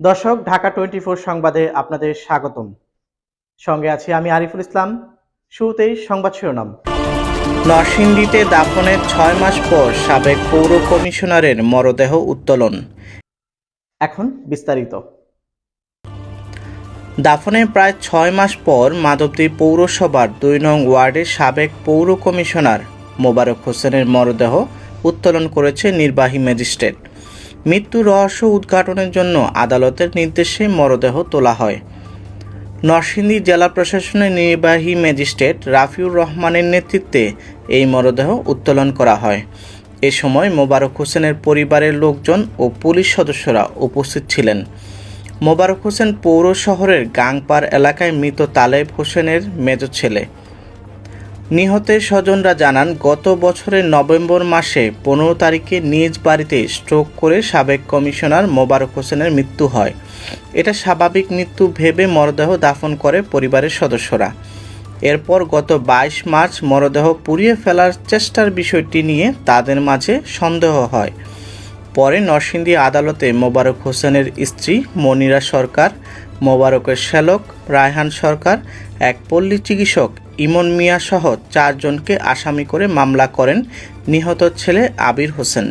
দর্শক, Dhaka twenty four সংবাদে আপনাদের স্বাগতম। সঙ্গে আছি আমি আরিফুল ইসলাম। শুরুতেই সংবাদ শিরোনাম। নরসিংদীতে দাফনের ছয় মাস পর সাবেক পৌর কমিশনারের মরদেহ উত্তোলন। এখন বিস্তারিত। দাফনের প্রায় ছয় মাস পর মাধবদী পৌরসভার দুই নং ওয়ার্ডের সাবেক পৌর কমিশনার মোবারক হোসেনের মরদেহ উত্তোলন করেছে নির্বাহী ম্যাজিস্ট্রেট। মৃত্যু রহস্য উদ্ঘাটনের জন্য আদালতের নির্দেশে মরদেহ তোলা হয়। নরসিংদী জেলা প্রশাসনের নির্বাহী ম্যাজিস্ট্রেট রাফিউর রহমানের নেতৃত্বে এই মরদেহ উত্তোলন করা হয়। এ সময় মোবারক হোসেনের পরিবারের লোকজন ও পুলিশ সদস্যরা উপস্থিত ছিলেন। মোবারক হোসেন পৌর শহরের গাংপার এলাকায় মৃত তালেব হোসেনের মেজ ছেলে। নিহতের স্বজনরা জানান, গত বছরের নভেম্বর মাসে পনেরো তারিখে নিজ বাড়িতে স্ট্রোক করে সাবেক কমিশনার মোবারক হোসেনের মৃত্যু হয়। এটা স্বাভাবিক মৃত্যু ভেবে মরদেহ দাফন করে পরিবারের সদস্যরা। এরপর গত বাইশ মার্চ মরদেহ পুড়িয়ে ফেলার চেষ্টার বিষয়টি নিয়ে তাদের মাঝে সন্দেহ হয়। পরে নরসিংদী আদালতে মোবারক হোসেনের স্ত্রী মনিরা সরকার মোবারকের শ্যালক রায়হান সরকার, এক পল্লী চিকিৎসক ইমন মিয়া সহ চারজনকে আসামি করে মামলা করেন নিহত ছেলে আবির হোসেন।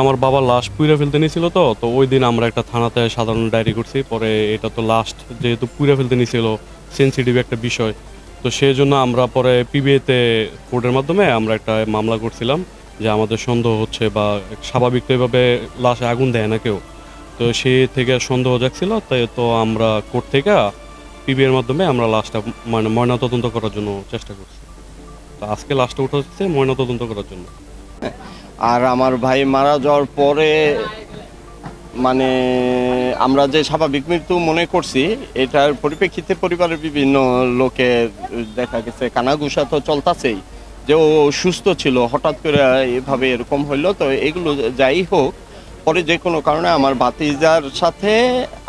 আমার বাবা লাশ পুইরা ফেলতে নিয়েছিল তো তো ওই দিন আমরা একটা থানাতে সাধারণ ডায়েরি করছি, পরে এটা তো লাস্ট যেহেতু পুইরা ফেলতে নিয়েছিল সেন্সিটিভ একটা বিষয়। তো সেই জন্য আমরা পরে পিবিএতে কোর্টের মাধ্যমে আমরা একটা মামলা করছিলাম যে আমাদের সন্দেহ হচ্ছে বা স্বাভাবিক তো এভাবে লাশে আগুন দেয় না কেউ। তো সে থেকে সন্দেহ যাচ্ছিল তাই তো আমরা কোর্ট থেকে পিবি এর মাধ্যমে আমরা লাশটা মানে ময়নাতদন্ত করার জন্য চেষ্টা করছি। তো আজকে লাশটা উঠে হচ্ছে ময়নাতদন্ত করার জন্য। আর আমার ভাই মারা যাওয়ার পরে মানে আমরা যে স্বাভাবিক মৃত্যু মনে করছি, এটার পরিপ্রেক্ষিতে পরিবারের বিভিন্ন লোকের দেখা গেছে কানাঘুষা তো চলতাছেই, যে ও সুস্থ ছিল, হঠাৎ করে এভাবে এরকম হইল, তো এগুলো যাই হোক পরে যে কোনো কারণে আমার ভাতিজার সাথে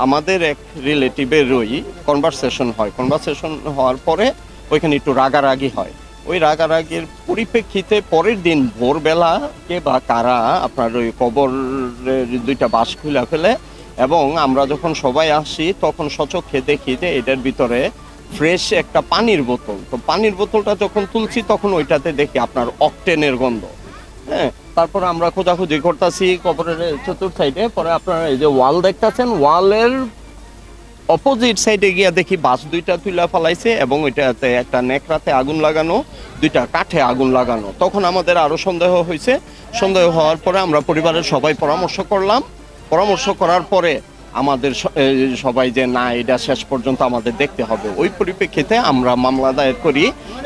আমাদের এক রিলেটিভের ওই কনভারসেশন হয়। কনভারসেশন হওয়ার পরে ওইখানে একটু রাগারাগি হয়। ওই রাগারাগির পরিপ্রেক্ষিতে পরের দিন ভোরবেলা কে বা কারা আপনার ওই কবরের দুইটা বাস খুলে ফেলে এবং আমরা যখন সবাই আসি, তখন সচক্ষে দেখি যে এটার ভিতরে ফ্রেশ একটা পানির বোতল। তো পানির বোতলটা যখন তুলছি, তখন ওইটাতে দেখি আপনার অকটেনের গন্ধ। হ্যাঁ তারপর আমরা খোঁজাখুঁজি করতেছি কবরের চতুর্থ সাইডে পরে আপনারা এই যে ওয়াল দেখতেছেন ওয়ালের অপোজিট সাইডে গিয়া দেখি বাস দুইটা তুইলা ফেলাইছে এবং ওইটাতে একটা নেকড়াতে আগুন লাগানো, দুইটা কাঠে আগুন লাগানো। তখন আমাদের আরও সন্দেহ হয়েছে সন্দেহ হওয়ার পরে আমরা পরিবারের সবাই পরামর্শ করলাম। পরামর্শ করার পরে আমাদের সবাই যে, না, এটা শেষ পর্যন্ত আমাদের দেখতে হবে। ওই পরিপ্রেক্ষিতে আমরা মামলা দায়ের করি।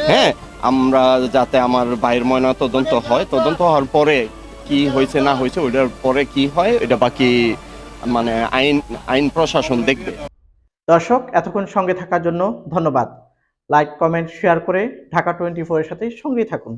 হ্যাঁ আমরা যাতে আমার ভাইয়ের ময়না তদন্ত হয়, তদন্ত হওয়ার পরে কি হয়েছে না হয়েছে, ওইটার পরে কি হয়, এটা বাকি মানে আইন আইন প্রশাসন দেখবে। দর্শক, এতক্ষণ সঙ্গে থাকার জন্য ধন্যবাদ। লাইক, কমেন্ট, শেয়ার করে ঢাকা টোয়েন্টি ফোরের সাথে সঙ্গেই থাকুন।